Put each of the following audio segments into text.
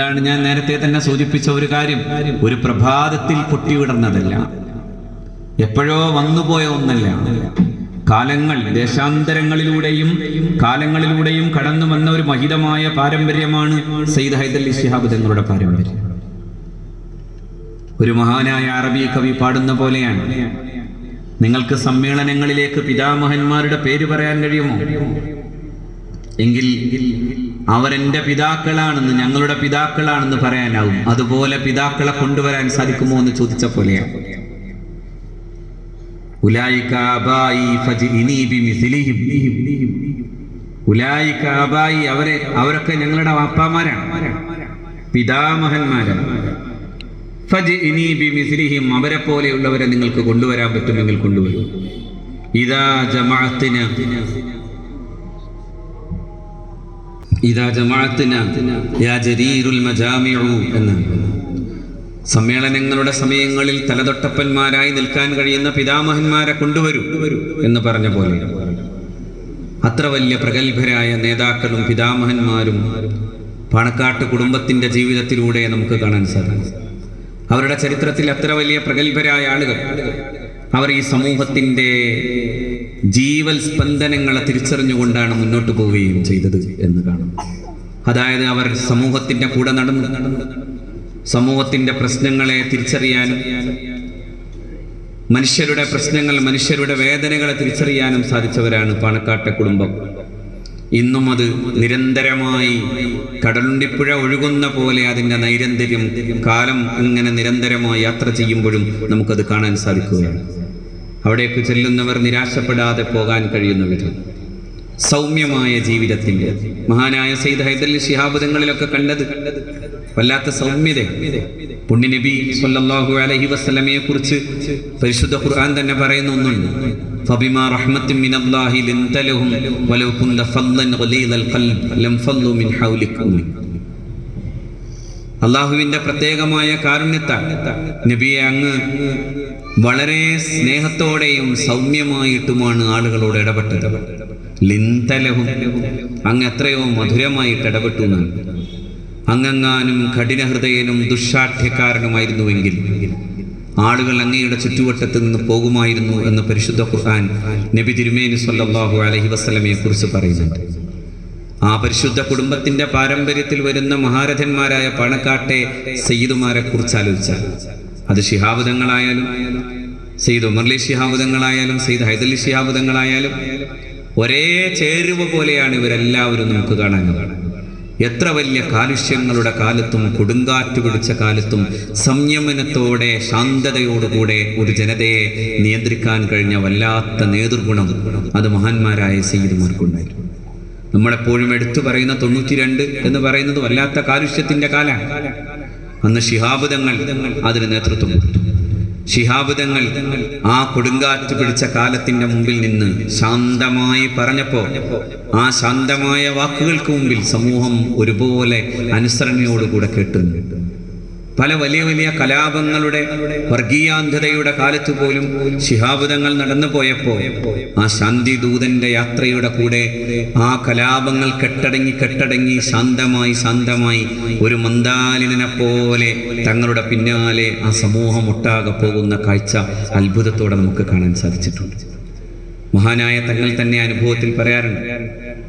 ഇതാണ് ഞാൻ നേരത്തെ തന്നെ സൂചിപ്പിച്ച ഒരു കാര്യം. ഒരു പ്രഭാതത്തിൽ പൊട്ടിവിടുന്നതല്ല എപ്പോഴോ വന്നുപോയ ഒന്നല്ല. കാലങ്ങൾ ദേശാന്തരങ്ങളിലൂടെയും കാലങ്ങളിലൂടെയും കടന്നു വന്ന ഒരു മഹിതമായ പാരമ്പര്യമാണ് സയ്യിദ് ഹൈദലി ശിഹാബ് തങ്ങളുടെ പാരമ്പര്യം. ഒരു മഹാനായ അറബി കവി പാടുന്ന പോലെയാണ്. നിങ്ങൾക്ക് സമ്മേളനങ്ങളിലേക്ക് പിതാമഹന്മാരുടെ പേര് പറയാൻ കഴിയുമോ? എങ്കിൽ അവരെന്റെ പിതാക്കളാണെന്ന് ഞങ്ങളുടെ പിതാക്കളാണെന്ന് പറയാനാവും. അതുപോലെ പിതാക്കളെ കൊണ്ടുവരാൻ സാധിക്കുമോ എന്ന് ചോദിച്ച പോലെയാണ്. അവരെ അവരൊക്കെ ഞങ്ങളുടെ വാപ്പാമാരാണ്. പിതാമഹന്മാരാണ്. അവരെ പോലെയുള്ളവരെ നിങ്ങൾക്ക് കൊണ്ടുവരാൻ പറ്റുമെങ്കിൽ കൊണ്ടുവരും. ഇതാ ജമാഅത്തിന സമ്മേളനങ്ങളുടെ സമയങ്ങളിൽ തലതൊട്ടപ്പന്മാരായി നിൽക്കാൻ കഴിയുന്ന പിതാമഹന്മാരെ കൊണ്ടുവരൂ എന്ന് പറഞ്ഞ പോലെ. അത്ര വലിയ പ്രഗത്ഭരായ നേതാക്കളും പിതാമഹന്മാരും പണക്കാട്ട് കുടുംബത്തിന്റെ ജീവിതത്തിലൂടെ നമുക്ക് കാണാൻ സാധിക്കും. അവരുടെ ചരിത്രത്തിൽ അത്ര വലിയ പ്രഗത്ഭരായ ആളുകൾ അവർ ഈ സമൂഹത്തിന്റെ ജീവൽ സ്പന്ദനങ്ങളെ തിരിച്ചറിഞ്ഞുകൊണ്ടാണ് മുന്നോട്ട് പോവുകയും ചെയ്തത് എന്ന് കാണുന്നു. അതായത് അവർ സമൂഹത്തിന്റെ കൂടെ നടന്നു. സമൂഹത്തിന്റെ പ്രശ്നങ്ങളെ തിരിച്ചറിയാനും മനുഷ്യരുടെ പ്രശ്നങ്ങൾ മനുഷ്യരുടെ വേദനകളെ തിരിച്ചറിയാനും സാധിച്ചവരാണ് പാണക്കാട്ടെ കുടുംബം. ഇന്നും അത് നിരന്തരമായി കടലുണ്ടിപ്പുഴ ഒഴുകുന്ന പോലെ അതിന്റെ നൈരന്തര്യം കാലം ഇങ്ങനെ നിരന്തരമായി യാത്ര ചെയ്യുമ്പോഴും നമുക്കത് കാണാൻ സാധിക്കുകയാണ്. അവിടേക്ക് ചെല്ലുന്നവർ നിരാശപ്പെടാതെ പോകാൻ കഴിയുന്ന വിധം. സൗമ്യമായ ജീവിതത്തിന്റെ. മഹാനായ സയ്യിദ് ഹൈദലി ശിഹാബുദങ്ങളിലൊക്കെ കണ്ടത് വല്ലാത്ത സൗമ്യത പുണ്യനബി സല്ലല്ലാഹു അലൈഹി വസല്ലമയെ കുറിച്ച് പരിശുദ്ധ ഖുർആൻ തന്നെ പറയുന്ന ഒന്നുണ്ട്. അള്ളാഹുവിന്റെ പ്രത്യേകമായ കാരുണ്യത്താൽ നബിയെ അങ്ങ് വളരെ സ്നേഹത്തോടെയും സൗമ്യമായിട്ടുമാണ് ആളുകളോട് ഇടപെട്ടത്. ലിന്തലവും അങ്ങ് എത്രയോ മധുരമായിട്ട് ഇടപെട്ടു എന്നാണ് അങ്ങെങ്ങാനും കഠിനഹൃദയനും ദുഷാഠ്യക്കാരനുമായിരുന്നുവെങ്കിൽ ആളുകൾ അങ്ങയുടെ ചുറ്റുവട്ടത്ത് നിന്ന് പോകുമായിരുന്നു എന്ന് പരിശുദ്ധ ഖുർആൻ നബി തിരുമേനി സല്ലാഹു അലഹി വസ്ലമയെ കുറിച്ച് പറയുന്നുണ്ട്. ആ പരിശുദ്ധ കുടുംബത്തിന്റെ പാരമ്പര്യത്തിൽ വരുന്ന മഹാരഥന്മാരായ പണക്കാട്ടെ സയ്യിദുമാരെ കുറിച്ച് ആലോചിച്ചാൽ. അത് ശിഹാബുദങ്ങളായാലും സയ്യിദ് ഉമർലി ശിഹാബുദങ്ങളായാലും സയ്യിദ് ഹൈദലി ശിഹാബുദങ്ങളായാലും ഒരേ ചേരുവ പോലെയാണ് ഇവരെല്ലാവരും നമുക്ക് കാണാൻ എത്ര വലിയ കാലുഷ്യങ്ങളുടെ കാലത്തും കൊടുങ്കാറ്റ് പിടിച്ച കാലത്തും സംയമനത്തോടെ ശാന്തതയോടുകൂടെ ഒരു ജനതയെ നിയന്ത്രിക്കാൻ കഴിഞ്ഞ വല്ലാത്ത നേതൃഗുണം അത് മഹാന്മാരായ സയ്യിദുമാർക്കുണ്ടായിരുന്നു. നമ്മളെപ്പോഴും എടുത്തു പറയുന്ന തൊണ്ണൂറ്റി രണ്ട് എന്ന് പറയുന്നത് വല്ലാത്ത കാലുഷ്യത്തിന്റെ കാലാണ്. അന്ന് ശിഹാബുദങ്ങൾ അതിന് നേതൃത്വം കൊടുത്തു. ശിഹാബുദങ്ങൾ ആ കൊടുങ്കാറ്റ് പിടിച്ച കാലത്തിന്റെ മുമ്പിൽ നിന്ന് ശാന്തമായി പറഞ്ഞപ്പോ ആ ശാന്തമായ വാക്കുകൾക്ക് മുമ്പിൽ സമൂഹം ഒരുപോലെ അനുസരണയോടുകൂടെ കേട്ടുന്നു പല വലിയ വലിയ കലാപങ്ങളുടെ വർഗീയാന്ധതയുടെ കാലത്ത് പോലും ശിഹാബുദങ്ങൾ നടന്നു പോയപ്പോ ആ ശാന്തി ദൂതന്റെ യാത്രയുടെ കൂടെ ആ കലാപങ്ങൾ കെട്ടടങ്ങി കെട്ടടങ്ങി ശാന്തമായി ശാന്തമായി ഒരു മന്ദാലിനെ പോലെ തങ്ങളുടെ പിന്നാലെ ആ സമൂഹം ഒട്ടാകെ പോകുന്ന കാഴ്ച അത്ഭുതത്തോടെ നമുക്ക് കാണാൻ സാധിച്ചിട്ടുണ്ട്. മഹാനായ തങ്ങൾ തന്നെ അനുഭവത്തിൽ പറയാറുണ്ട്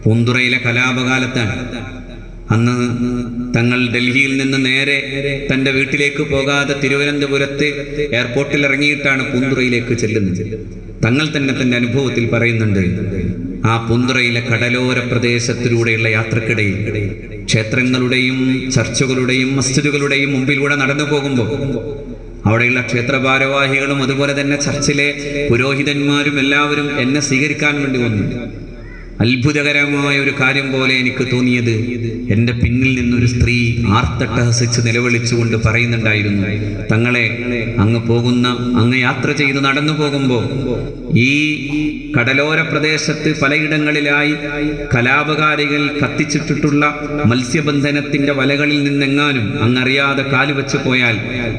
പൂന്തുറയിലെ കലാപകാലത്താണ് അന്ന് തങ്ങൾ ഡൽഹിയിൽ നിന്ന് നേരെ തന്റെ വീട്ടിലേക്ക് പോകാതെ തിരുവനന്തപുരത്ത് എയർപോർട്ടിൽ ഇറങ്ങിയിട്ടാണ് പൂന്തുറയിലേക്ക് ചെല്ലുന്നത്. തങ്ങൾ തന്നെ തന്റെ അനുഭവത്തിൽ പറയുന്നുണ്ട് ആ പൂന്തുറയിലെ കടലോര പ്രദേശത്തിലൂടെയുള്ള യാത്രക്കിടയിൽ ക്ഷേത്രങ്ങളുടെയും ചർച്ചുകളുടെയും മസ്ജിദുകളുടെയും മുമ്പിലൂടെ നടന്നു പോകുമ്പോൾ അവിടെയുള്ള ക്ഷേത്ര ഭാരവാഹികളും അതുപോലെ തന്നെ ചർച്ചിലെ പുരോഹിതന്മാരും എല്ലാവരും എന്നെ സ്വീകരിക്കാൻ വേണ്ടി വന്നു. അത്ഭുതകരമായ ഒരു കാര്യം പോലെ എനിക്ക് തോന്നിയത് എന്റെ പിന്നിൽ നിന്നൊരു സ്ത്രീ ആർത്തട്ടഹസിച്ച് നിലവിളിച്ചുകൊണ്ട് പറയുന്നുണ്ടായിരുന്നു തങ്ങളെ അങ്ങ് പോകുന്ന അങ്ങ് യാത്ര ചെയ്ത് നടന്നു പോകുമ്പോൾ ഈ കടലോര പ്രദേശത്ത് പലയിടങ്ങളിലായി കലാപകാരികൾ കത്തിച്ചിട്ടിട്ടുള്ള മത്സ്യബന്ധനത്തിന്റെ വലകളിൽ നിന്നെങ്ങാനും അങ്ങറിയാതെ കാലു വെച്ച് പോയാൽ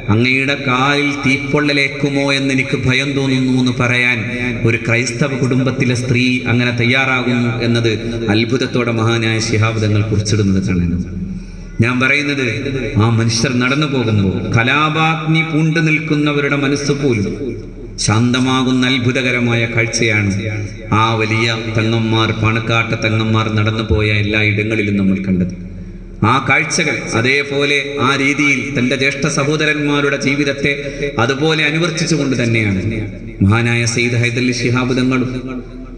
അങ്ങയുടെ കാലിൽ തീപ്പൊള്ളലേക്കുമോ എന്ന് എനിക്ക് ഭയം തോന്നുന്നു എന്ന് പറയാൻ ഒരു ക്രൈസ്തവ കുടുംബത്തിലെ സ്ത്രീ അങ്ങനെ തയ്യാറാകുന്നു എന്നത് അത്ഭുതത്തോടെ മഹാനായ ശിഹാബ് തങ്ങൾ കുറിച്ചിടുന്നത് ഞാൻ പറയുന്നത് ആ മനുഷ്യർ നടന്നു പോകുമ്പോൾ കലാപാഗ്നി പൂണ്ടു നിൽക്കുന്നവരുടെ മനസ്സ് പോലും ശാന്തമാകുന്ന അത്ഭുതകരമായ കാഴ്ചയാണ് ആ വലിയ തങ്ങന്മാർ പണക്കാട്ട തങ്ങന്മാർ നടന്നു പോയ എല്ലാ ഇടങ്ങളിലും നമ്മൾ കണ്ടത്. ആ കാഴ്ചകൾ അതേപോലെ ആ രീതിയിൽ തന്റെ ജ്യേഷ്ഠ സഹോദരന്മാരുടെ ജീവിതത്തെ അതുപോലെ അനുവർത്തിച്ചുകൊണ്ട് തന്നെയാണ്. മഹാനായ സയ്യിദ് ഹൈദലി ശിഹാബ് തങ്ങളും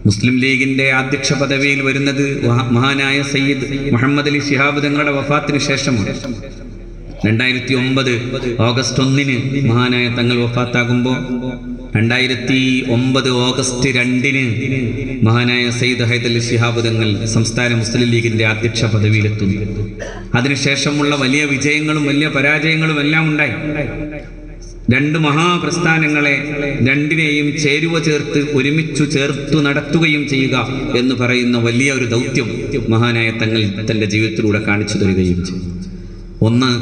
മുസ്ലിം ലീഗിന്റെ അധ്യക്ഷ പദവിയിൽ വരുന്നത് മഹാനായ സയ്യിദ് മുഹമ്മദ് അലി ശിഹാബ് തങ്ങളുടെ വഫാത്തിന് ശേഷമാണ്. രണ്ടായിരത്തി ഒമ്പത് ഓഗസ്റ്റ് ഒന്നിന് മഹാനായ തങ്ങൾ വഫാത്താകുമ്പോൾ രണ്ടായിരത്തി ഒമ്പത് ഓഗസ്റ്റ് രണ്ടിന് മഹാനായ സയ്യിദ് ഹൈദലി ശിഹാബ് തങ്ങൾ സംസ്ഥാന മുസ്ലിം ലീഗിന്റെ അധ്യക്ഷ പദവിയിലെത്തുന്നു. അതിനുശേഷമുള്ള വലിയ വിജയങ്ങളും വലിയ പരാജയങ്ങളും എല്ലാം ഉണ്ടായി. രണ്ട് മഹാപ്രസ്ഥാനങ്ങളെ രണ്ടിനെയും ചേരുവ ചേർത്ത് ഒരുമിച്ചു ചേർത്തു നടത്തുകയും ചെയ്യുക എന്ന് പറയുന്ന വലിയ ഒരു ദൗത്യം മഹാനായ തങ്ങൾ തന്റെ ജീവിതത്തിലൂടെ കാണിച്ചു തരികയും ചെയ്തു. ഒന്ന്